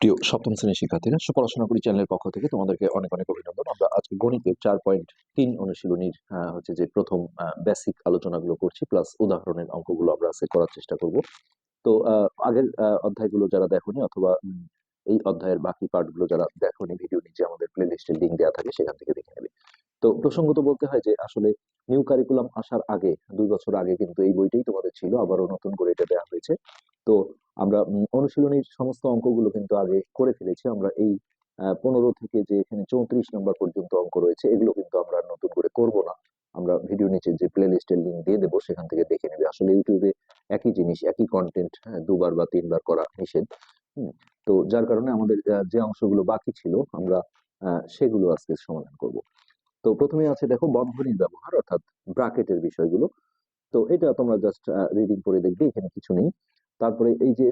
প্রিয় সপ্তম শ্রেণির শিক্ষার্থীরা পড়াশোনা করি চ্যানেলের পক্ষ থেকে তোমাদেরকে অনেক অনেক অভিনন্দন। আমরা আজকে গণিতের চার পয়েন্ট তিন অনুশীলনীর হচ্ছে যে প্রথম বেসিক আলোচনাগুলো করছি প্লাস উদাহরণের অঙ্কগুলো আমরা আজকে করার চেষ্টা করব। তো আগের অধ্যায়গুলো যারা দেখোনি অথবা এই অধ্যায়ের বাকি পার্টগুলো যারা দেখোনি ভিডিও নিচে আমাদের প্লে লিস্টের লিঙ্ক দেওয়া থাকে, সেখান থেকে দেখে নেবে। তো প্রসঙ্গত বলতে হয় যে, আসলে নিউ কারিকুলাম আসার আগে, দুই বছর আগে কিন্তু এই বইটাই তোমাদের ছিল, আবারও নতুন করে এটা দেওয়া হয়েছে। তো আমরা অনুশীলনীর সমস্ত অঙ্কগুলো কিন্তু আগে করে ফেলেছি। আমরা এই পনেরো থেকে যে এখানে চৌত্রিশ নম্বর পর্যন্ত অঙ্ক রয়েছে, এগুলো কিন্তু আমরা নতুন করে করব না। আমরা ভিডিও নিচে যে প্লে লিস্টের লিঙ্ক দিয়ে দেবো, সেখান থেকে দেখে নেবে। আসলে ইউটিউবে একই জিনিস, একই কন্টেন্ট দুবার বা তিনবার করা নিষেধ তো যার কারণে আমাদের যে অংশগুলো বাকি ছিল, আমরা সেগুলো আজকে সমাধান করব। তো প্রথমে আছে দেখো বন্ধনীর ব্যবহার, অর্থাৎ ব্রাকেটের বিষয়গুলো। তো এটা তোমরা জাস্ট রিডিং করে দেখবে, এখানে কিছু নেই। তারপরে এই যে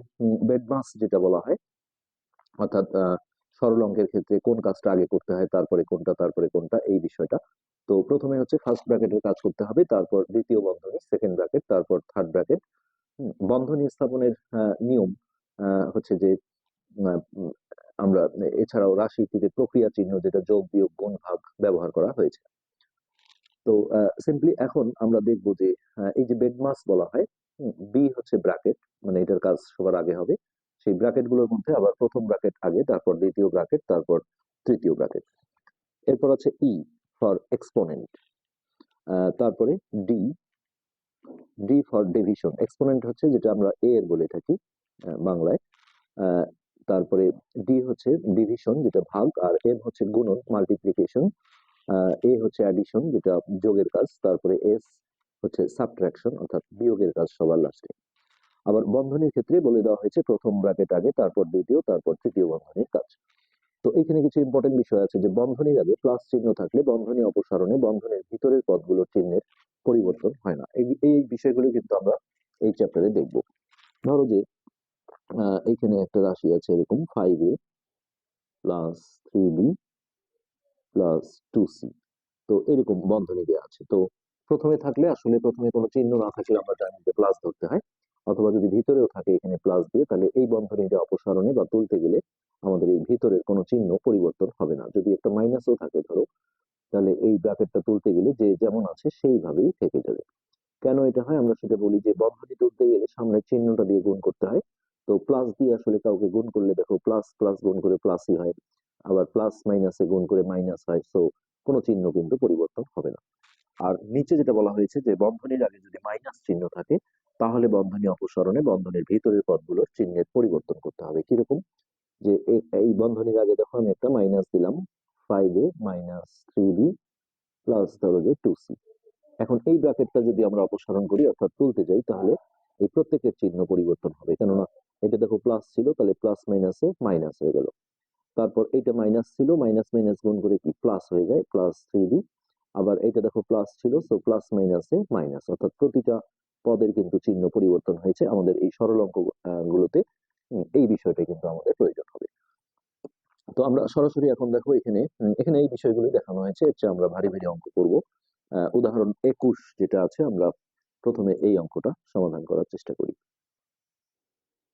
বেডমাস যেটা বলা হয়, অর্থাৎ সরল অঙ্কের ক্ষেত্রে কোন কাজটা আগে করতে হয়, তারপরে কোনটা তারপরে কোনটা, এই বিষয়টা। তো প্রথমে হচ্ছে ফার্স্ট ব্র্যাকেটের কাজ করতে হবে, তারপর দ্বিতীয় বন্ধনী সেকেন্ড ব্র্যাকেট তারপর থার্ড ব্র্যাকেট বন্ধনী স্থাপনের নিয়ম হচ্ছে যে আমরা এছাড়াও রাশিতে প্রক্রিয়া চিহ্ন যেটা যোগ বিয়োগ গুণ ভাগ ব্যবহার করা হয়েছে। তো সিম্পলি এখন আমরা দেখব যে এই যে বেডমাস বলা হয় বি হচ্ছে ব্র্যাকেট মানে এটার কাজ সবার আগে হবে। সেই ব্র্যাকেটগুলোর মধ্যে আবার প্রথম ব্র্যাকেট আগে, তারপর দ্বিতীয় ব্র্যাকেট তারপর তৃতীয় ব্র্যাকেট এরপর আছে ই ফর এক্সপোনেন্ট তারপরে D D for division exponent হচ্ছে যেটা আমরা এ এর বলে থাকি বাংলায় তারপরে ডি হচ্ছে ডিভিশন যেটা ভাগ, আর এম হচ্ছে গুণন মাল্টিপ্লিকেশন এ হচ্ছে অ্যাডিশন যেটা যোগের কাজ, তারপরে এস হচ্ছে সাবট্রাকশন অর্থাৎ বিয়োগের কাজ সবার লাস্টে আবার বন্ধনীর ক্ষেত্রে বলে দেওয়া হয়েছে প্রথম ব্র্যাকেট আগে, তারপর দ্বিতীয়, তারপর তৃতীয় বন্ধনীর কাজ। তো এখানে কিছু ইম্পর্টেন্ট বিষয় আছে যে বন্ধনীর আগে প্লাস চিহ্ন থাকলে বন্ধনী অপসারণে বন্ধনের ভিতরের পদগুলোর চিহ্নের পরিবর্তন হয় না। এই বিষয়গুলো কিন্তু আমরা এই চ্যাপ্টারে দেখব। ধরো যে এইখানে একটা রাশি আছে এরকম five A plus three B plus two C তো এরকম বন্ধনী দেওয়া আছে। তো প্রথমে থাকলে আসলে প্রথমে কোনো চিহ্ন না থাকলে আমরা জানি যে প্লাস ধরতে হয়। অথবা যদি ভিতরেও থাকে এখানে প্লাস দিয়ে, তাহলে এই বন্ধনীটা অপসারণে বা তুলতে গেলে আমাদের এই ভিতরের কোনো চিহ্ন পরিবর্তন হবে না। যদি একটা মাইনাসও থাকে ধরো, তাহলে এই ব্র্যাকেটটা তুলতে গেলে যে যেমন আছে সেইভাবেই থেকে যাবে। কেন এটা হয়? আমরা সেটা বলি যে বন্ধনী তুলতে গেলে সামনের চিহ্নটা দিয়ে গুণ করতে হয়। তো প্লাস দিয়ে আসলে কাউকে গুণ করলে দেখো প্লাস প্লাস গুণ করে প্লাসই হয়, আবার প্লাস মাইনাসে গুণ করে মাইনাস হয় সো কোনো চিহ্ন কিন্তু পরিবর্তন হবে না। আর নিচে যেটা বলা হয়েছে যে বন্ধনীর আগে যদি মাইনাস চিহ্ন থাকে, তাহলে বন্ধনী অপসারণে বন্ধনের ভিতরের পদগুলোর চিহ্নের পরিবর্তন করতে হবে। কীরকম? যে এই বন্ধনীর আগে দেখো আমি একটা মাইনাস দিলাম five A minus three B plus ধরো যে টু সি এখন এই ব্র্যাকেটটা যদি আমরা অপসারণ করি, অর্থাৎ তুলতে যাই, তাহলে এই প্রত্যেকের চিহ্ন পরিবর্তন হবে। কেননা এটা দেখো প্লাস ছিল, তাহলে প্লাস মাইনাসে মাইনাস হয়ে গেল। তারপর এটা মাইনাস ছিল মাইনাস মাইনাস গুণ করে কি? প্লাস হয়ে যায় প্লাস থ্রি আবার এটা দেখো প্লাস ছিল সো প্লাস মাইনাসে মাইনাস অর্থাৎ প্রতিটা পদের কিন্তু চিহ্ন পরিবর্তন হয়েছে আমাদের এই সরল অঙ্ক গুলোতে। এই বিষয়টা কিন্তু আমাদের প্রয়োজন হবে। তো আমরা সরাসরি এখন দেখো এখানে এখানে এই বিষয়গুলি দেখানো হয়েছে চেয়ে আমরা ভারী ভারী অঙ্ক করব। উদাহরণ একুশ যেটা আছে, আমরা প্রথমে এই অঙ্কটা সমাধান করার চেষ্টা করি।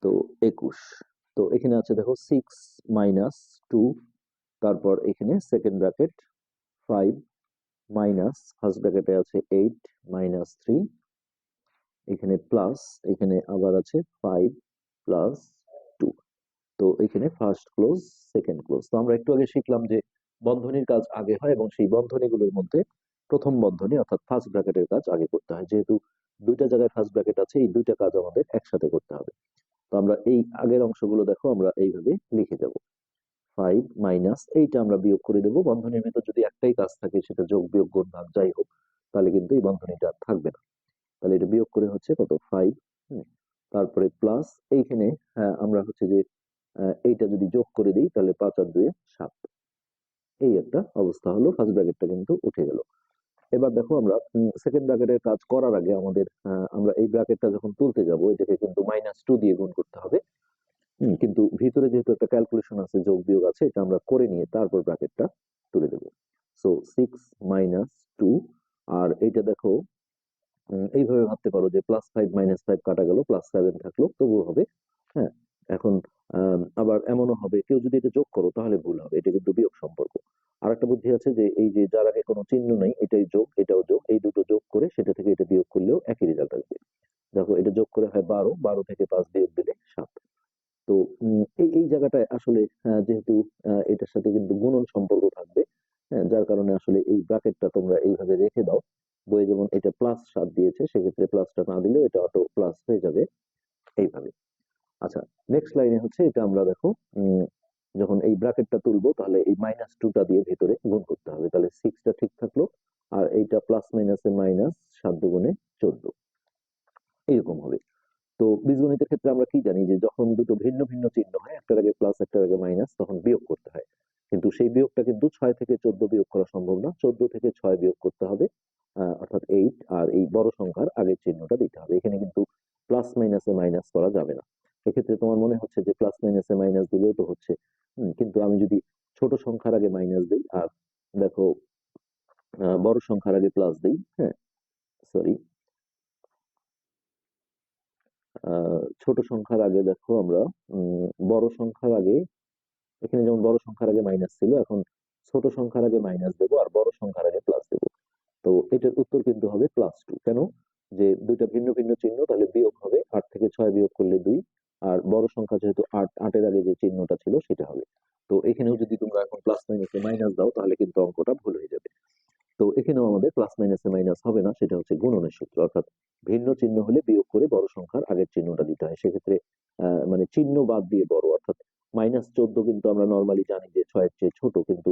তো একুশ। তো এখানে আছে দেখো সিক্স মাইনাস টু তারপর এখানে second bracket five minus first ব্র্যাকেটে আছে এইট মাইনাস থ্রি এখানে প্লাস এখানে আবার আছে ফাইভ প্লাস টু তো এখানে ফার্স্ট ক্লোজ সেকেন্ড ক্লোজ তো আমরা একটু আগে শিখলাম যে বন্ধনীর কাজ আগে হয় এবং সেই বন্ধনীগুলোর মধ্যে প্রথম বন্ধনী অর্থাৎ ফার্স্ট ব্র্যাকেটের কাজ আগে করতে হয়, যেহেতু দুইটা জায়গায় ফার্স্ট ব্র্যাকেট আছে, এই দুইটা কাজ আমাদের একসাথে করতে হবে। তো আমরা এই আগের অংশগুলো দেখো আমরা এইভাবে লিখে যাব। ফাইভ মাইনাস এইটা আমরা বিয়োগ করে দেবো। বন্ধনীর ভিতর যদি একটাই কাজ থাকে সেটা যোগ বিয়োগ গুণ ভাগ যাই হোক তাহলে কিন্তু এই বন্ধনীটা আর থাকবে না। তাহলে এটা বিয়োগ করে হচ্ছে কত? ফাইভ তারপরে প্লাস এইখানে হ্যাঁ, আমরা হচ্ছে যে এইটা যদি যোগ করে দিই তাহলে পাঁচ আর দুয়ে সাত। এই একটা অবস্থা হলো ফার্স্ট ব্র্যাকেটটা কিন্তু উঠে গেল। এবার দেখো আমরা সেকেন্ড ব্র্যাকেটের কাজ করার আগে আমাদের আমরা এই ব্র্যাকেটটা যখন তুলতে যাব, এটাকে কিন্তু মাইনাস টু দিয়ে গুণ করতে হবে। কিন্তু ভিতরে যেহেতু একটা ক্যালকুলেশন আছে, যোগ বিয়োগ আছে, এটা আমরা করে নিয়ে তারপর ব্র্যাকেটটা তুলে দেব। সো সিক্স মাইনাস টু আর এইটা দেখো এইভাবে ভাবতে পারো যে প্লাস ফাইভ মাইনাস ফাইভ কাটা গেল প্লাস সেভেন থাকল, তবুও হবে হ্যাঁ। এখন আবার এমনও হবে, কেউ যদি এটা যোগ করো, তাহলে ভুল হবে, এটা কিন্তু বিয়োগ সম্পর্ক। আর একটা বুদ্ধি আছে যে, এই যে যার আগে কোনো চিহ্ন নেই, এটাই যোগ, এটাও যোগ, এই দুটো যোগ করে সেটা থেকে এটা বিয়োগ করলেও একই রেজাল্ট আসবে। দেখো, এটা যোগ করে হয় বারো বারো থেকে পাঁচ বিয়োগ দিলে সাত। তো এই এই জায়গাটায় আসলে যেহেতু এটার সাথে কিন্তু গুণন সম্পর্ক থাকবে যার কারণে আসলে এই ব্র্যাকেটটা তোমরা এইভাবে রেখে দাও। বইয়ে যেমন এটা প্লাস সাত দিয়েছে, সেক্ষেত্রে প্লাসটা না দিলেও এটা অটো প্লাস হয়ে যাবে, এইভাবে। আচ্ছা নেক্সট লাইনে হচ্ছে এটা আমরা দেখো যখন এই ব্র্যাকেটটা তুলবো তাহলে এই মাইনাস টুটা দিয়ে ভেতরে গুণ করতে হবে। তাহলে সিক্সটা ঠিক থাকল আর এইটা প্লাস মাইনাসে মাইনাস সাত দুগুণে চোদ্দ। এইরকম হবে। তো বীজগণিতের ক্ষেত্রে আমরা কি জানি যে যখন দুটো ভিন্ন ভিন্ন চিহ্ন হয়, একটার আগে প্লাস একটার আগে মাইনাস তখন বিয়োগ করতে হয়। কিন্তু সেই বিয়োগটা কিন্তু ছয় থেকে চোদ্দ বিয়োগ করা সম্ভব না। চোদ্দ থেকে ছয় বিয়োগ করতে হবে অর্থাৎ এইট আর এই বড় সংখ্যার আগের চিহ্নটা দিতে হবে। এখানে কিন্তু প্লাস মাইনাসে মাইনাস করা যাবে না। এক্ষেত্রে তোমার মনে হচ্ছে যে প্লাস মাইনাসে মাইনাস দিলেও তো হচ্ছে। কিন্তু আমি যদি ছোট সংখ্যার আগে মাইনাস দিই আর দেখো বড় সংখ্যার আগে প্লাস দিই হ্যাঁ সরি ছোট সংখ্যার আগে দেখো আমরা বড় সংখ্যার আগে, এখানে যেমন বড় সংখ্যার আগে মাইনাস ছিল, এখন ছোট সংখ্যার আগে মাইনাস দেবো আর বড় সংখ্যার আগে প্লাস দেবো। তো এটার উত্তর কিন্তু হবে প্লাস টু কেন? যে দুইটা ভিন্ন ভিন্ন চিহ্ন তাহলে বিয়োগ হবে, আট থেকে ছয় বিয়োগ করলে দুই আর বড় সংখ্যা যেহেতু আট, আটের আগে যে চিহ্নটা ছিল সেটা হবে। তো এখানেও যদি তোমরা এখন প্লাস মাইনাসে মাইনাস দাও, তাহলে কিন্তু অঙ্কটা ভুল হয়ে যাবে। তো এখানেও আমাদের প্লাস মাইনাসে মাইনাস হবে না, সেটা হচ্ছে গুণনের সূত্র। অর্থাৎ ভিন্ন চিহ্ন হলে বিয়োগ করে বড় সংখ্যার আগের চিহ্নটা দিতে হয়। সেক্ষেত্রে মানে চিহ্ন বাদ দিয়ে বড়, অর্থাৎ মাইনাস চোদ্দ কিন্তু আমরা নর্মালি জানি যে ছয়ের চেয়ে ছোট, কিন্তু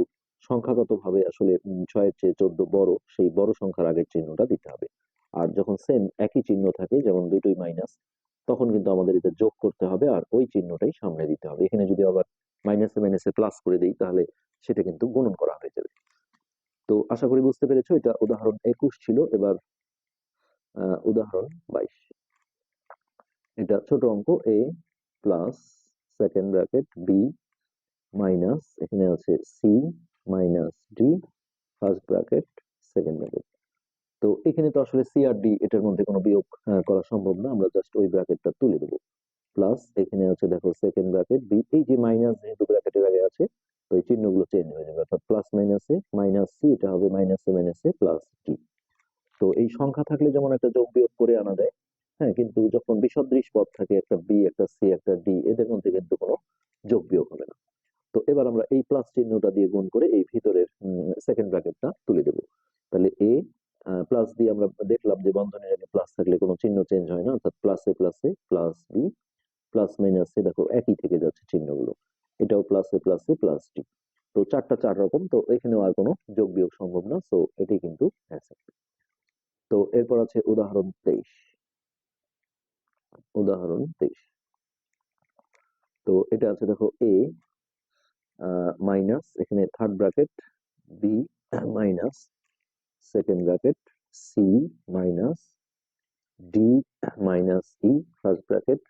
সংখ্যাগত ভাবে আসলে ছয়ের চেয়ে চোদ্দ বড়, সেই বড় সংখ্যার আগের চিহ্নটা দিতে হবে। আর যখন সেম একই চিহ্ন থাকে, যেমন দুটোই মাইনাস তখন কিন্তু আমাদের এটা যোগ করতে হবে আর ওই চিহ্নটাই সামনে দিতে হবে। এখানে যদি আবার মাইনাসে মাইনাসে প্লাস করে দিই, তাহলে সেটা কিন্তু গুণন করা হয়ে যাবে। তো আশা করি বুঝতে পেরেছ, এটা উদাহরণ একুশ ছিল, এবার উদাহরণ বাইশ। এটা ছোট অঙ্ক A plus second bracket B minus এখানে আছে C minus D first bracket second bracket তো এখানে তো আসলে সি আর ডি এটার মধ্যে কোনো বিয়োগ করা সম্ভব না। আমরা জাস্ট ওই ব্র্যাকেটটা তুলে দেবো। প্লাস এখানে আছে দেখো সেকেন্ড ব্র্যাকেট বি এই যে মাইনাস যেহেতু ব্র্যাকেটের আগে আছে, তো এই চিহ্নগুলো চেঞ্জ হয়ে যাবে। অর্থাৎ প্লাস মাইনাসে মাইনাস সি এটা হবে মাইনাসে মাইনাসে প্লাস ডি তো এই সংখ্যা থাকলে যেমন একটা যোগ বিয়োগ করে আনা যায় হ্যাঁ কিন্তু যখন বিসদৃশ পদ থাকে, একটা বি একটা সি একটা ডি এদের মধ্যে কিন্তু কোনো যোগ বিয়োগ হবে না। তো এবার আমরা এই প্লাস চিহ্নটা দিয়ে গুণ করে এই ভিতরের সেকেন্ড ব্র্যাকেটটা তুলে দেব। তাহলে এ প্লাস দিয়ে আমরা দেখলাম যে বন্ধনের আগে প্লাস থাকলে কোনো চিহ্ন চেঞ্জ হয় না, অর্থাৎ প্লাসে প্লাসে প্লাস বি প্লাস মাইনাসে দেখো একই থেকে যাচ্ছে চিহ্নগুলো। এটাও প্লাসে প্লাসে প্লাস ডি তো চারটা চার রকম, তো এখানেও আর কোনো যোগ বিয়োগ সম্ভব না সো এটাই কিন্তু তো এরপর আছে উদাহরণ তেইশ। উদাহরণ তেইশ। তো এটা আছে দেখো এ মাইনাস এখানে third bracket B minus second bracket C minus D minus E first bracket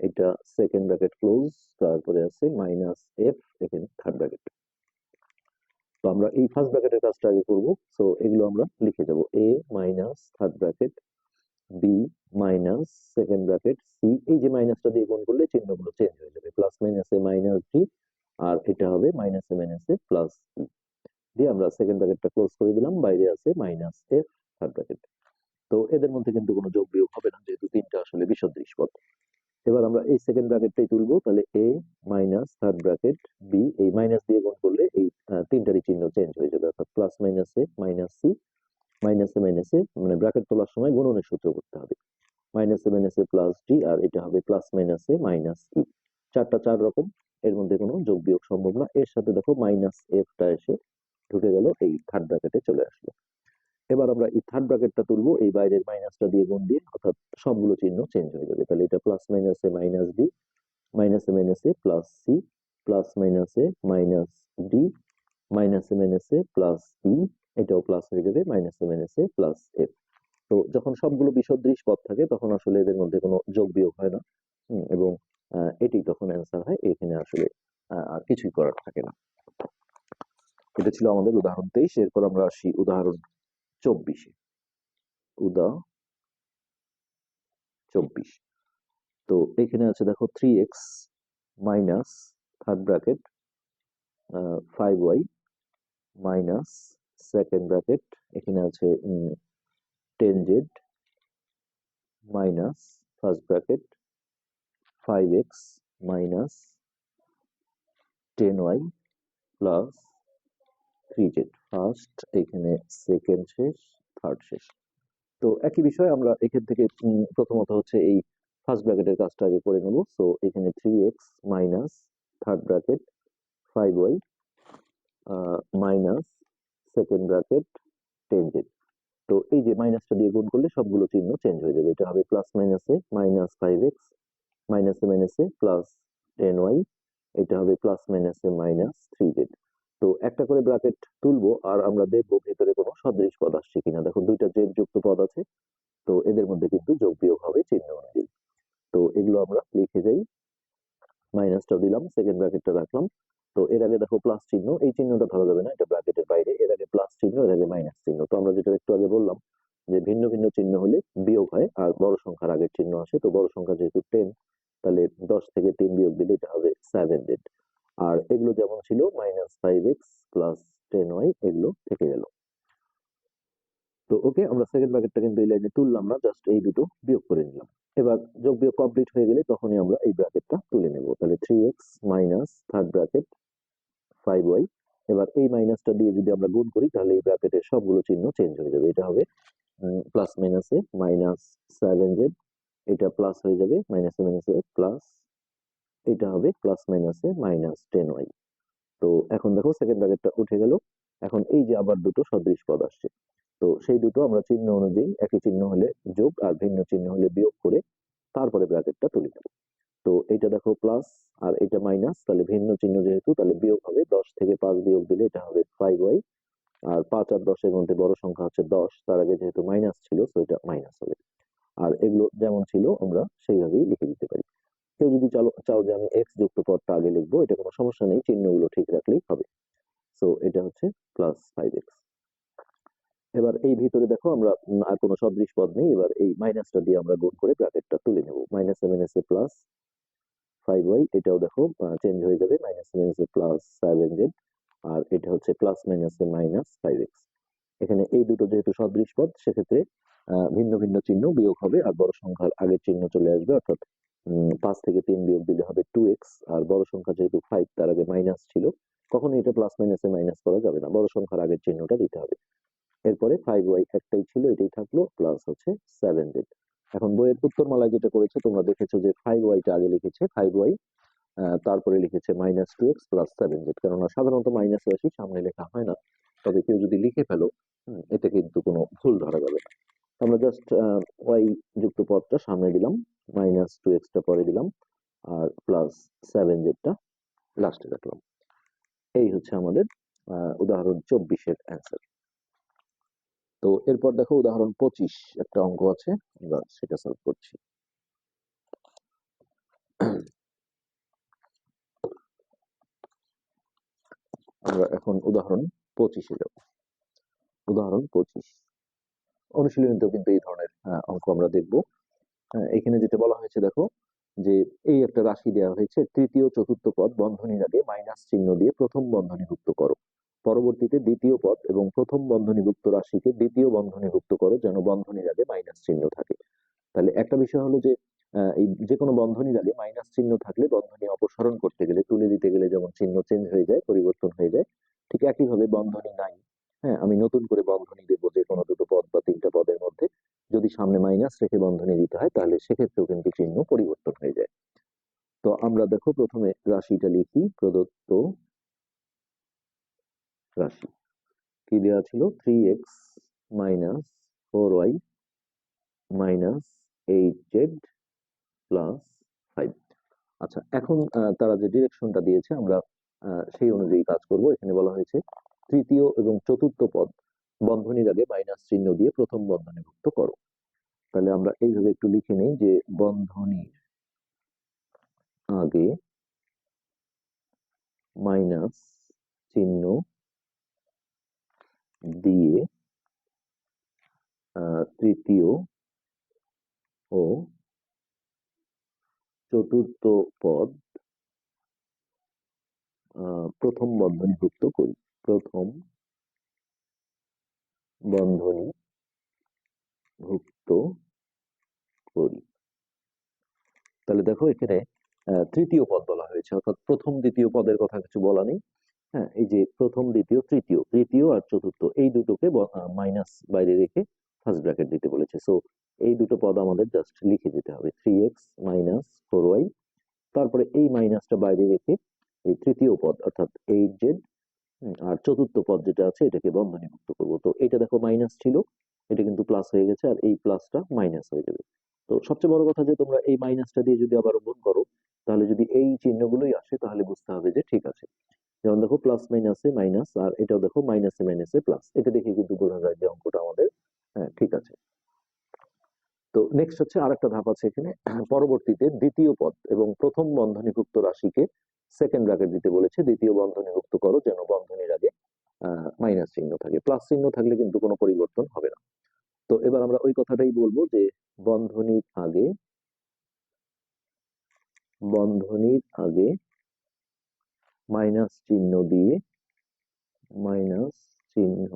এটা সেকেন্ড ব্র্যাকেট ক্লোজ তারপরে আছে মাইনাস এফ এখানে থার্ড ব্র্যাকেট তো আমরা এই ফার্স্ট ব্র্যাকেটের কাজটা আগে করব সো এগুলো আমরা লিখে যাব A minus third bracket B minus second bracket C এই যে মাইনাসটা দিয়ে গুণ করলে চিহ্নগুলো চেঞ্জ হয়ে যাবে। প্লাস মাইনাসে মাইনাস ডি আর এটা হবে মাইনাসে মাইনাসে প্লাস ই দিয়ে আমরা সেকেন্ড ব্র্যাকেটটা ক্লোজ করে দিলাম বাইরে আছে মাইনাস এফ থার্ড ব্র্যাকেট তো এদের মধ্যে কিন্তু কোনো যোগ বিয়োগ হবে না, যেহেতু তিনটা আসলে বিসদৃশ পদ। এবার আমরা এই সেকেন্ড ব্র্যাকেটটাই তুলবো, তাহলে A minus third bracket B এই মাইনাস দিয়ে গুণ করলে এই তিনটারই চিহ্ন চেঞ্জ হয়ে যাবে, অর্থাৎ প্লাস মাইনাসে মাইনাস সি মাইনাসে মাইনাসে মানে ব্র্যাকেট তোলার সময় গুণনের সূত্র করতে হবে। মাইনাসে মাইনাসে প্লাস ডি আর এটা হবে প্লাস মাইনাসে মাইনাস ই চারটা চার রকম, এর মধ্যে কোনো যোগ বিয়োগ সম্ভব না। এর সাথে দেখো মাইনাস এফটা এসে ঢুকে গেল, এই থার্ড ব্র্যাকেটে চলে আসলো। এবার আমরা এই থার্ড ব্র্যাকেটটা তুলবো, এই বাইরের মাইনাসটা দিয়ে গুণ দিয়ে অর্থাৎ সবগুলো চিহ্ন চেঞ্জ হয়ে যাবে। তাহলে এটা plus minus A minus D minus মাইনাসে plus C plus minus A minus D মাইনাসে মাইনাসে প্লাস ই এটাও প্লাস হয়ে যাবে মাইনাসে মাইনাসে প্লাস এফ তো যখন সবগুলো বিসদৃশ পদ থাকে, তখন আসলে এদের মধ্যে কোনো যোগ বিয়োগ হয় না। এবং এটি তখন অ্যান্সার হয়, এখানে আসলে আর কিছুই করার থাকে না। এটা ছিল আমাদের উদাহরণ তেইশ, এরপর আমরা আসি উদাহরণ চব্বিশে উদা চব্বিশ। তো এখানে আছে দেখো three X minus third bracket five Y minus second bracket এখানে আছে ten Z minus first bracket five X minus ten Y plus three Z first এখানে সেকেন্ড শেষ থার্ড শেষ। তো একই বিষয় আমরা এখান থেকে প্রথমত হচ্ছে এই ফার্স্ট ব্র্যাকেটের কাজটা আগে করে নেব। সো এখানে three X minus third bracket five Y minus second bracket ten Z তো এই যে মাইনাসটা দিয়ে গুণ করলে সবগুলো চিহ্ন চেঞ্জ হয়ে যাবে। এটা হবে প্লাস মাইনাসে মাইনাস ফাইভ এক্স মাইনাসে মাইনাসে প্লাস টেন ওয়াই এটা হবে প্লাস মাইনাসে মাইনাস থ্রি জেড তো একটা করে ব্র্যাকেট তুলবো আর আমরা দেখব ভেতরে কোনো সদৃশ পদ আসছে কিনা। দেখো দুইটা জেড যুক্ত পদ আছে, তো এদের মধ্যে কিন্তু যোগ বিয়োগ হবে চিহ্ন অনুযায়ী। তো এগুলো আমরা লিখে যাই। মাইনাসটা দিলাম সেকেন্ড ব্র্যাকেটটা রাখলাম। তো এর আগে দেখো প্লাস চিহ্ন, এই চিহ্নটা ধরা যাবে না, এটা ব্র্যাকেটের বাইরে, এর আগে প্লাস চিহ্ন, এর আগে মাইনাস চিহ্ন। তো আমরা যেটা একটু আগে বললাম, যে ভিন্ন ভিন্ন চিহ্ন হলে বিয়োগ হয় আর বড় সংখ্যার আগের চিহ্ন আসে। তো বড় সংখ্যা যেহেতু টেন তাহলে দশ থেকে তিন বিয়োগ দিলে এটা হবে সেভেন জেড আর এগুলো যেমন ছিল minus five X plus ten Y এগুলো থেকে গেল। তো ওকে আমরা সেকেন্ড ব্র্যাকেটটা কিন্তু এই লাইনে তুললাম না জাস্ট এই দুটো বিয়োগ করে নিলাম। এবার যোগ বিয়োগ কমপ্লিট হয়ে গেলে তখনই আমরা এই ব্র্যাকেটটা তুলে নেব। তাহলে three X minus third bracket five Y এবার এই মাইনাসটা দিয়ে যদি আমরা গুণ করি, তাহলে এই ব্র্যাকেটের সবগুলো চিহ্ন চেঞ্জ হয়ে যাবে। এটা হবে প্লাস মাইনাসে মাইনাস সেভেন জেড এটা প্লাস হয়ে যাবে মাইনাসে মাইনাসে প্লাস এটা হবে প্লাস মাইনাসে মাইনাস টেন ওয়াই তো এখন দেখো সেকেন্ড ব্র্যাকেটটা উঠে গেল। এখন এই যে আবার দুটো সদৃশ পদ আসছে। তো সেই দুটো আমরা চিহ্ন অনুযায়ী একই চিহ্ন হলে যোগ আর ভিন্ন চিহ্ন হলে বিয়োগ করে তারপরে ব্র্যাকেটটা তুলে নেব। তো এটা দেখো প্লাস আর এটা মাইনাস তাহলে ভিন্ন চিহ্ন যেহেতু, তাহলে বিয়োগ হবে দশ থেকে পাঁচ বিয়োগ দিলে এটা হবে ফাইভ ওয়াই আর পাঁচ আর দশের মধ্যে বড় সংখ্যা হচ্ছে দশ, তার আগে যেহেতু মাইনাস ছিল তো এটা মাইনাস হবে। আর এগুলো যেমন ছিল, আমরা সেইভাবেই লিখে দিতে পারি। কেউ যদি চাও যে আমি এক্স যুক্ত পদটা আগে লিখব, এটা কোনো সমস্যা নেই, চিহ্নগুলো ঠিক রাখলেই হবে। সো এটা হচ্ছে প্লাস ফাইভ এক্স এবার এই ভিতরে দেখো আমরা আর কোনো সদৃশ পদ নেই, এবার এই মাইনাসটা দিয়ে আমরা গুণ করে ব্র্যাকেটটা তুলে নেব। Minus minus A plus five Y এটাও দেখো চেঞ্জ হয়ে যাবে minus minus A plus seven Z আর এটা হচ্ছে plus minus A minus five X এখানে এই দুটো যেহেতু সদৃশ পদ, সেক্ষেত্রে ভিন্ন ভিন্ন চিহ্ন বিয়োগ হবে, আর বড় সংখ্যার আগের চিহ্ন চলে আসবে, অর্থাৎ পাঁচ থেকে তিন বিয়োগ দিলে হবে টু এক্স আর বড় সংখ্যা যেহেতু ফাইভ তার আগে মাইনাস ছিল কখনো এটা প্লাস মাইনাসে মাইনাস করা যাবে না, বড় সংখ্যার আগের চিহ্নটা দিতে হবে। এরপরে ফাইভ ওয়াই একটাই ছিল, এটাই থাকল প্লাস হচ্ছে সেভেন জেড এখন বইয়ের উত্তরমালায় যেটা করেছে, তোমরা দেখেছ যে ফাইভ ওয়াইটা আগে লিখেছে ফাইভ ওয়াই তারপরে লিখেছে minus two X plus seven Z কেননা সাধারণত মাইনাস রাশি সামনে লেখা হয় না, তবে কেউ যদি লিখে ফেলো এতে কিন্তু কোনো ভুল ধরা যাবে না। আমরা জাস্ট ওয়াই যুক্ত পদটা সামনে দিলাম মাইনাস টু এক্সটা পরে দিলাম, আর প্লাস সেভেন জেডটা লাস্টে রাখলাম। এই হচ্ছে আমাদের উদাহরণ চব্বিশের অ্যান্সার তো এরপর দেখো উদাহরণ পঁচিশ একটা অঙ্ক আছে, আমরা সেটা সলভ করছি। আমরা এখন উদাহরণ পঁচিশে যাব। উদাহরণ পঁচিশ। অনুশীলনীতেও কিন্তু এই ধরনের অঙ্ক আমরা দেখব। এখানে যেটা বলা হয়েছে, দেখো, যে এই একটা রাশি দেওয়া হয়েছে, তৃতীয় চতুর্থ পদ বন্ধনীর আগে মাইনাস চিহ্ন দিয়ে প্রথম বন্ধনীভুক্ত করো। পরবর্তীতে দ্বিতীয় পদ এবং প্রথম বন্ধনীভুক্ত রাশিকে দ্বিতীয় বন্ধনীভুক্ত করো, যেন বন্ধনীর আগে মাইনাস চিহ্ন থাকে। তাহলে একটা বিষয় হলো যে এই যে কোনো বন্ধনীর আগে মাইনাস চিহ্ন থাকলে বন্ধনী অপসারণ করতে গেলে, তুলে দিতে গেলে যেমন চিহ্ন চেঞ্জ হয়ে যায়, পরিবর্তন হয়ে যায়, ঠিক একইভাবে বন্ধনী নাই। হ্যাঁ আমি নতুন করে বন্ধনী দেবো যে কোনো দুটো পদ যদি সামনে মাইনাস রেখে বন্ধনী দিতে হয়, তাহলে সেক্ষেত্রেও কিন্তু চিহ্ন পরিবর্তন হয়ে যায়। তো আমরা দেখো প্রথমে রাশিটা লিখি, প্রদত্ত রাশি। কি দেওয়া ছিল? Three X minus four Y minus eight Z plus five আচ্ছা এখন তারা যে ডিরেকশনটা দিয়েছে, আমরা সেই অনুযায়ী কাজ করব। এখানে বলা হয়েছে তৃতীয় এবং চতুর্থ পদ। বন্ধনীর আগে মাইনাস চিহ্ন দিয়ে প্রথম বন্ধনীভুক্ত করো। তাহলে আমরা এইভাবে একটু লিখে নেই যে বন্ধনীর আগে মাইনাস চিহ্ন দিয়ে তৃতীয় ও চতুর্থ পদ প্রথম বন্ধনীভুক্ত করি। প্রথম বন্ধনী ভুক্ত করি। তাহলে দেখো এখানে তৃতীয় পদ বলা হয়েছে, অর্থাৎ প্রথম দ্বিতীয় পদের কথা কিছু বলা নেই। হ্যাঁ এই যে প্রথম, দ্বিতীয়, তৃতীয় তৃতীয় আর চতুর্থ, এই দুটোকে মাইনাস বাইরে রেখে ফার্স্ট ব্র্যাকেট দিতে বলেছে। সো এই দুটো পদ আমাদের জাস্ট লিখে দিতে হবে। Three X minus four Y তারপরে এই মাইনাসটা বাইরে রেখে এই তৃতীয় পদ, অর্থাৎ এইট জেড আর চতুর্থ পদ যেটা আছে, এটাকে বন্ধনীভুক্ত করব। তো এটা দেখো মাইনাস ছিল, এটা কিন্তু প্লাস হয়ে গেছে, আর এই প্লাসটা মাইনাস হয়ে যাবে। তো সবচেয়ে বড় কথা যে, তোমরা এই মাইনাসটা দিয়ে যদি আবার গুণ করো, তাহলে যদি এই চিহ্নগুলোই আসে, তাহলে বুঝতে হবে যে ঠিক আছে। যেমন দেখো প্লাস মাইনাসে মাইনাস আর এটাও দেখো মাইনাসে মাইনাসে প্লাস এটা দেখে কিন্তু বোঝা যায় যে অঙ্কটা আমাদের হ্যাঁ ঠিক আছে। তো নেক্সট হচ্ছে আরেকটা ধাপ আছে এখানে। পরবর্তীতে দ্বিতীয় পদ এবং প্রথম বন্ধনীভুক্ত রাশিকে সেকেন্ড ব্র্যাকেট দিতে বলেছে, দ্বিতীয় বন্ধনীভুক্ত করো যেন বন্ধনীর আগে মাইনাস চিহ্ন থাকে। প্লাস চিহ্ন থাকলে কিন্তু কোনো পরিবর্তন হবে না। তো এবার আমরা ওই কথাটাই বলব যে বন্ধনীর আগে বন্ধনীর আগে মাইনাস চিহ্ন দিয়ে, মাইনাস চিহ্ন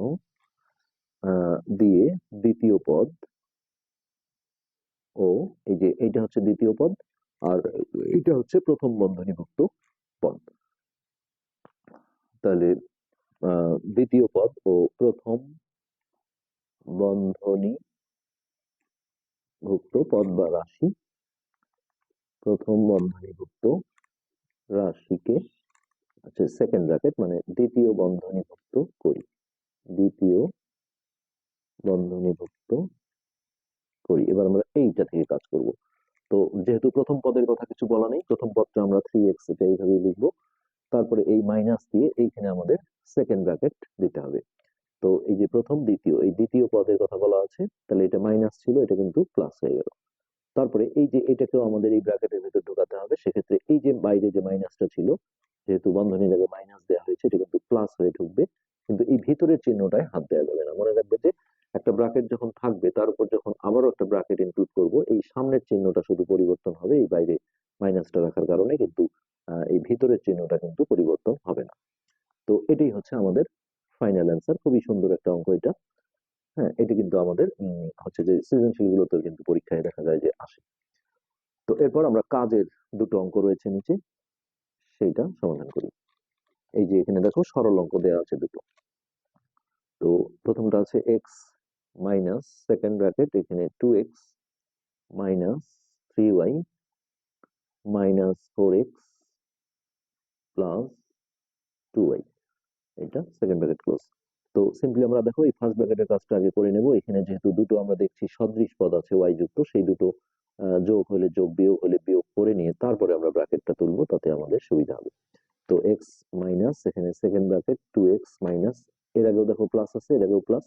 দিয়ে দ্বিতীয় পদ ও এই যে এইটা হচ্ছে দ্বিতীয় পদ আর এটা হচ্ছে প্রথম বন্ধনীভুক্ত পদ। তাহলে দ্বিতীয় পদ ও প্রথম বন্ধনী ভুক্ত পদ বা রাশি। প্রথম বন্ধনীভুক্ত রাশিকে আচ্ছা সেকেন্ড ব্র্যাকেট মানে দ্বিতীয় বন্ধনীভুক্ত করি। দ্বিতীয় বন্ধনীভুক্ত করি। এবার আমরা এইটা থেকে কাজ করব। তো যেহেতু প্রথম পদের কথা কিছু বলা নেই, প্রথম পদটা আমরা থ্রি এক্স এটা এইভাবেই লিখব। তারপরে এই মাইনাস দিয়ে এইখানে আমাদের সেকেন্ড ব্র্যাকেট দিতে হবে। তো এই যে প্রথম, দ্বিতীয়, এই দ্বিতীয় পদের কথা বলা আছে, তাহলে এটা মাইনাস ছিল, এটা কিন্তু প্লাস হয়ে গেল। তারপরে এই যে এটাকেও আমাদের এই ব্র্যাকেটের ভিতর ঢোকাতে হবে, সেক্ষেত্রে এই যে বাইরে যে মাইনাসটা ছিল, যেহেতু বন্ধনীর আগে মাইনাস দেওয়া হয়েছে, এটা কিন্তু প্লাস হয়ে ঢুকবে। কিন্তু এই ভিতরের চিহ্নটায় হাত দেওয়া যাবে না। মনে রাখবে যে একটা ব্র্যাকেট যখন থাকবে, তার উপর যখন আবারও একটা ব্র্যাকেট ইনক্লুড করব, এই সামনের চিহ্নটা শুধু পরিবর্তন হবে, এই বাইরে মাইনাসটা রাখার কারণে কিন্তু এই ভিতরের চিহ্নটা কিন্তু পরিবর্তন হবে না। তো এটাই হচ্ছে আমাদের ফাইনাল অ্যান্সার খুবই সুন্দর একটা অঙ্ক এটা। হ্যাঁ এটি কিন্তু আমাদের হচ্ছে যে সৃজনশীল গুলোতে কিন্তু পরীক্ষায় দেখা যায় যে আসে। তো এরপর আমরা কাজের দুটো অঙ্ক রয়েছে নিচে, সেইটা সমাধান করি। এই যে এখানে দেখো সরল অঙ্ক দেওয়া আছে দুটো। তো প্রথমটা আছে এক্স মাইনাস সেকেন্ড ব্র্যাকেট এখানে two X minus three Y minus four এটা সেকেন্ড ব্র্যাকেট ক্লোজ তো সিম্পলি আমরা দেখো এই ফার্স্ট ব্র্যাকেটের কাজটা আগে করে নেব। এখানে যেহেতু দুটো আমরা দেখছি সদৃশ পদ আছে ওয়াই যুক্ত, সেই দুটো যোগ হলে যোগ, বিয়োগ হলে বিয়োগ করে নিয়ে তারপরে আমরা ব্র্যাকেটটা তুলবো, তাতে আমাদের সুবিধা হবে। তো এক্স মাইনাস এখানে second bracket two X minus এর আগেও দেখো প্লাস আছে, এর আগেও প্লাস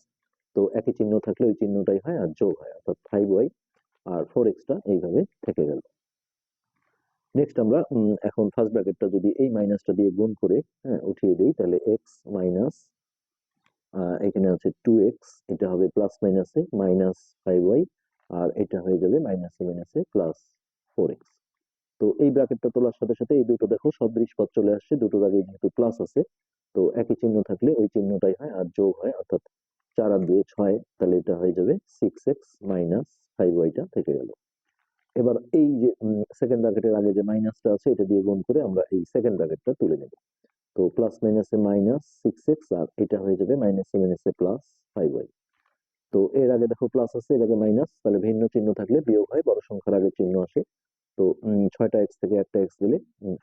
তো একই চিহ্ন থাকলে ওই চিহ্নটাই হয় আর যোগ হয়, অর্থাৎ ফাইভ ওয়াই আর ফোর এক্সটা এইভাবে থেকে গেল। নেক্সট আমরা এখন ফার্স্ট ব্র্যাকেটটা যদি এই মাইনাসটা দিয়ে গুণ করে হ্যাঁ উঠিয়ে দিই, তাহলে এক্স মাইনাস এখানে আছে টু এক্স এটা হবে প্লাস মাইনাসে মাইনাস ফাইভ ওয়াই আর এটা হয়ে যাবে মাইনাসে মাইনাসে প্লাস ফোর এক্স তো এই ব্র্যাকেটটা তোলার সাথে সাথে এই দুটো দেখো সদৃশ পদ চলে আসছে, দুটোর আগে যেহেতু প্লাস আছে, তো একই চিহ্ন থাকলে ওই চিহ্নটাই হয় আর যোগ হয়, অর্থাৎ চার আর দুয়ে ছয় তাহলে এটা হয়ে যাবে সিক্স এক্স মাইনাস ফাইভ ওয়াইটা থেকে গেল। এবার এই যে সেকেন্ড ব্র্যাকেটের আগে যে মাইনাসটা আছে, এটা দিয়ে গুণ করে আমরা এই সেকেন্ড ব্র্যাকেটটা তুলে নেব। তো প্লাস মাইনাসে মাইনাস সিক্স এক্স আর এটা হয়ে যাবে মাইনাসে মাইনাসে প্লাস ফাইভ ওয়াই তো এর আগে দেখো প্লাস আছে, এর আগে মাইনাস তাহলে ভিন্ন চিহ্ন থাকলে বিয়োগ হয়, বড় সংখ্যার আগে চিহ্ন আসে। তো ছয়টা এক্স থেকে একটা এক্স দিলে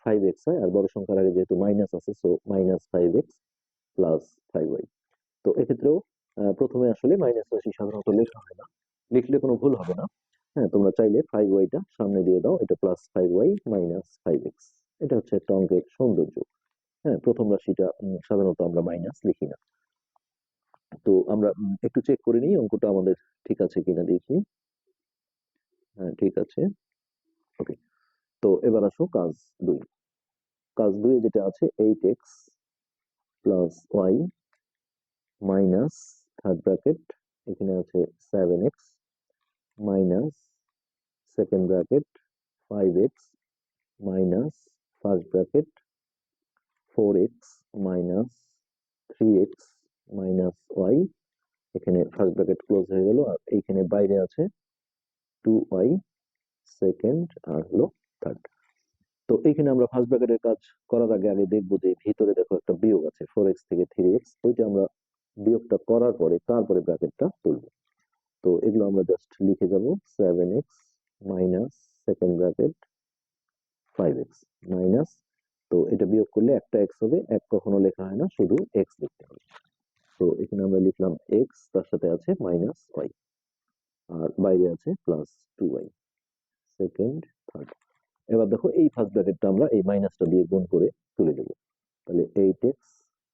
ফাইভ এক্স হয়, আর বড় সংখ্যার আগে যেহেতু মাইনাস আছে so minus five X plus five Y তো এক্ষেত্রেও প্রথমে আসলে মাইনাস রাশি সাধারণত লেখা হয় না। লিখলে কোনো ভুল হবে না। হ্যাঁ তোমরা চাইলে ফাইভ ওয়াইটা সামনে দিয়ে দাও। এটা plus five Y minus five X এটা হচ্ছে একটা অঙ্কের সৌন্দর্য। হ্যাঁ প্রথম রাশিটা সাধারণত আমরা মাইনাস লিখি না। তো আমরা একটু চেক করে নিই, অঙ্কটা আমাদের ঠিক আছে কিনা দেখি। হ্যাঁ ঠিক আছে। ওকে তো এবার আসো কাজ দুই। কাজ দুই যেটা আছে eight X plus Y minus third bracket এখানে আছে seven X minus second bracket five X minus first bracket four X minus three X minus Y এখানে ফার্স্ট ব্র্যাকেট ক্লোজ হয়ে গেল, আর এইখানে বাইরে আছে টু ওয়াই সেকেন্ড আর হলো থার্ড তো এইখানে আমরা ফার্স্ট ব্র্যাকেটের কাজ করার আগে আগে দেখব যে ভিতরে দেখো একটা বিয়োগ আছে ফোর এক্স থেকে থ্রি এক্স ওইটা আমরা বিয়োগটা করার পরে তারপরে ব্র্যাকেটটা তুলবো। তো এগুলো আমরা জাস্ট লিখে যাব seven X minus second bracket five X minus তো এটা বিয়োগ করলে একটা এক্স হবে, এক কখনো লেখা হয় না, শুধু এক্স লিখতে হবে। তো এখানে আমরা লিখলাম এক্স তার সাথে আছে মাইনাস ওয়াই আর বাইরে আছে plus two Y second third এবার দেখো এই ফার্স্ট ব্র্যাকেটটা আমরা এই মাইনাসটা দিয়ে গুণ করে তুলে দেবো তাহলে eight X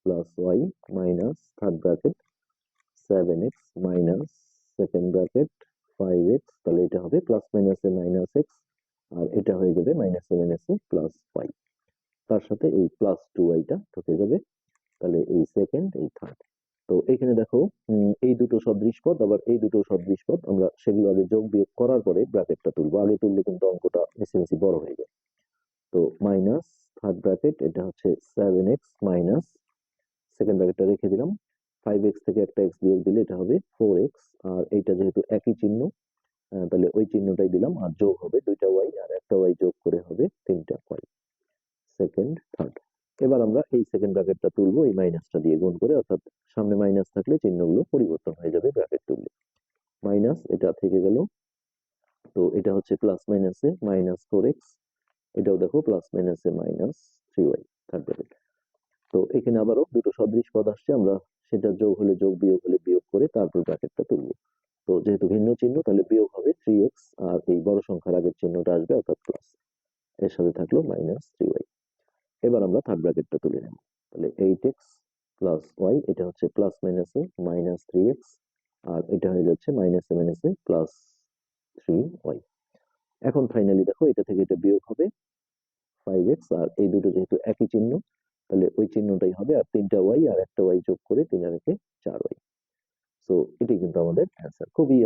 plus Y minus third bracket seven X minus second bracket five X তাহলে এটা হবে প্লাস মাইনাসে মাইনাস এক্স আর এটা হয়ে যাবে মাইনাসে মাইনাসে প্লাস ওয়াই তার সাথে এই প্লাস টু ওয়াইটা ঢুকে যাবে, তাহলে এই সেকেন্ড এই থার্ড তো এখানে দেখো এই দুটো সদৃশ পদ আবার এই দুটো সদৃশ পদ আমরা সেগুলো আগে যোগ বিয়োগ করার পরে ব্র্যাকেটটা তুলবো। আগে তুললে কিন্তু অঙ্কটা মিশিমিশি বড় হয়ে যায়। তো মাইনাস থার্ড ব্র্যাকেট এটা হচ্ছে সেভেন এক্স মাইনাস সেকেন্ড ব্র্যাকেটটা রেখে দিলাম। ফাইভ এক্স থেকে একটা এক্স বিয়োগ দিলে এটা হবে ফোর এক্স আর এইটা যেহেতু একই চিহ্ন তাহলে ওই চিহ্নটাই দিলাম, আর যোগ হবে দুইটা ওয়াই আর একটা ওয়াই যোগ করে হবে তিনটা ওয়াই সেকেন্ড থার্ড এবার আমরা এই সেকেন্ড ব্র্যাকেটটা তুলবো, এই মাইনাসটা দিয়ে গুণ করে, অর্থাৎ সামনে মাইনাস থাকলে চিহ্নগুলো পরিবর্তন হয়ে যাবে ব্র্যাকেট তুললে। মাইনাস এটা থেকে গেল, তো এটা হচ্ছে প্লাস মাইনাসে মাইনাস ফোর এক্স এটাও দেখো প্লাস মাইনাসে minus three Y third bracket তো এখানে আবারও দুটো সদৃশ পদ আসছে, আমরা সেটা যোগ হলে যোগ বিয়োগ হলে বিয়োগ করে তারপর ব্র্যাকেটটা তুলবো। তো যেহেতু ভিন্ন চিহ্ন, তাহলে বিয়োগ হবে থ্রি এক্স আর এই বড় সংখ্যার আগের চিহ্নটা আসবে অর্থাৎ প্লাস এর সাথে থাকল মাইনাস থ্রি ওয়াই এবার আমরা থার্ড ব্র্যাকেটটা তুলে নেব। তাহলে এইট এক্স প্লাস ওয়াই এটা হচ্ছে প্লাস মাইনাসে মাইনাস থ্রি এক্স আর এটা হয়ে যাচ্ছে মাইনাসে মাইনাসে প্লাস থ্রি ওয়াই এখন ফাইনালি দেখো, এটা থেকে এটা বিয়োগ হবে ফাইভ এক্স আর এই দুটো যেহেতু একই চিহ্ন তাহলে ওই চিহ্নটাই হবে আর তিনটা ওয়াই আর একটা ওয়াই যোগ করে তিন আর একে চার ওয়াই সো এটাই কিন্তু আমাদের অ্যান্সার খুবই